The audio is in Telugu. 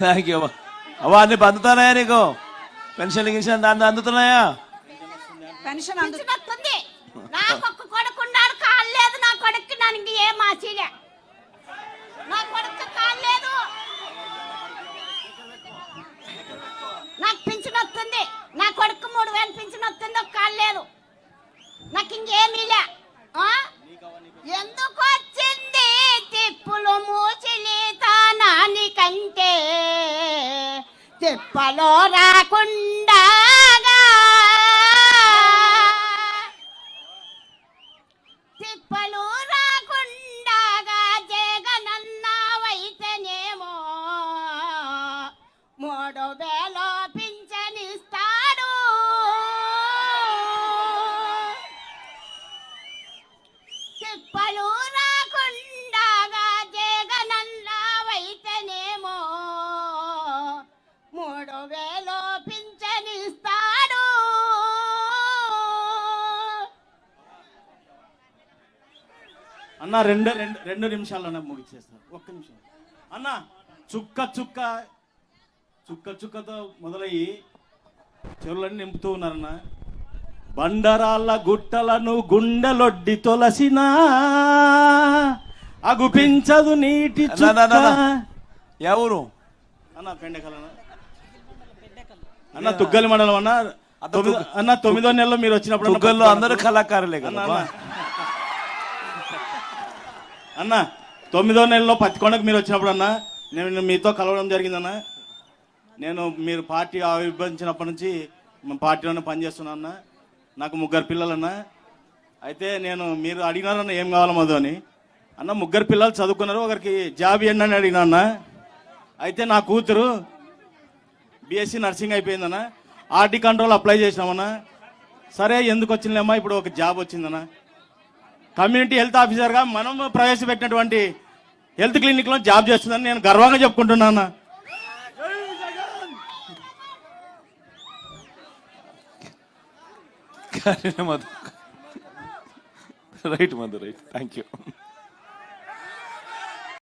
థ్యాంక్ యూ అవ్వ అన్ని అందుతున్నాయా నీకు? పెన్షన్ గిన్షన్ దాన్ని అందుతున్నాయా? పెన్షన్ నాకు ఒక్క కొడుకున్నాడు కాలేదు నా కొడుక్కి నాకు ఏం ఆశలే నా కొడుకు కాలేదు నాకు పింఛన్ వస్తుంది నా కొడుకు మూడు వేలు పింఛన్ వస్తుంది ఒక కాలేదు నాకు ఇంకేమీ లే ఆ? ఎందుకు వచ్చింది తిప్పులు మూసిలి తానాని కంటే తెప్పలో రాకుండా తిప్పలు రాకుండా జగనన్నావైతేనేమో. మూడు వేలో పింఛనిస్తాడు. తిప్పలు అన్న రెండు రెండు రెండు నిమిషాల్లోనే ముగిచేస్తారు ఒక్క నిమిషం. అన్న చుక్క చుక్క చుక్క చుక్కతో మొదలయ్యి చెరువులన్నీ నింపుతూ ఉన్నారన్న. బండరాళ్ళ గుట్టలను గుండెలొడ్డి తొలసిన అగుపించదు నీటి. ఎవరు అన్న పెండకలన్న అన్న. తుగ్గలి మండలం అన్న. అన్న, తొమ్మిదో- నెలలో మీరు వచ్చినప్పుడు. అందరూ కళాకారులే కదా అన్న. తొమ్మిదో నెలలో పత్తికొండకు మీరు వచ్చినప్పుడు అన్న నేను మీతో కలవడం జరిగిందన్న నేను మీరు పార్టీ ఆవిర్భవించినప్పటి నుంచి పార్టీలోనే పనిచేస్తున్నా అన్న. నాకు ముగ్గురు పిల్లలన్న. అయితే నేను మీరు అడిగినారన్న ఏం కావాలో మధు అని. అన్న ముగ్గురు పిల్లలు చదువుకున్నారు ఒకరికి జాబ్ ఇవ్వండి అని అడిగినా అన్న. అయితే నా కూతురు బీఎస్సీ నర్సింగ్ అయిపోయిందన్న ఆర్టీ కంట్రోల్ అప్లై చేసినామన్నా సరే ఎందుకు వచ్చిందమ్మా ఇప్పుడు ఒక జాబ్ వచ్చిందన్నా కమ్యూనిటీ హెల్త్ ఆఫీసర్గా మనం ప్రవేశపెట్టినటువంటి హెల్త్ క్లినిక్లో జాబ్ చేస్తుందని నేను గర్వంగా చెప్పుకుంటున్నాను right Madhu right thank you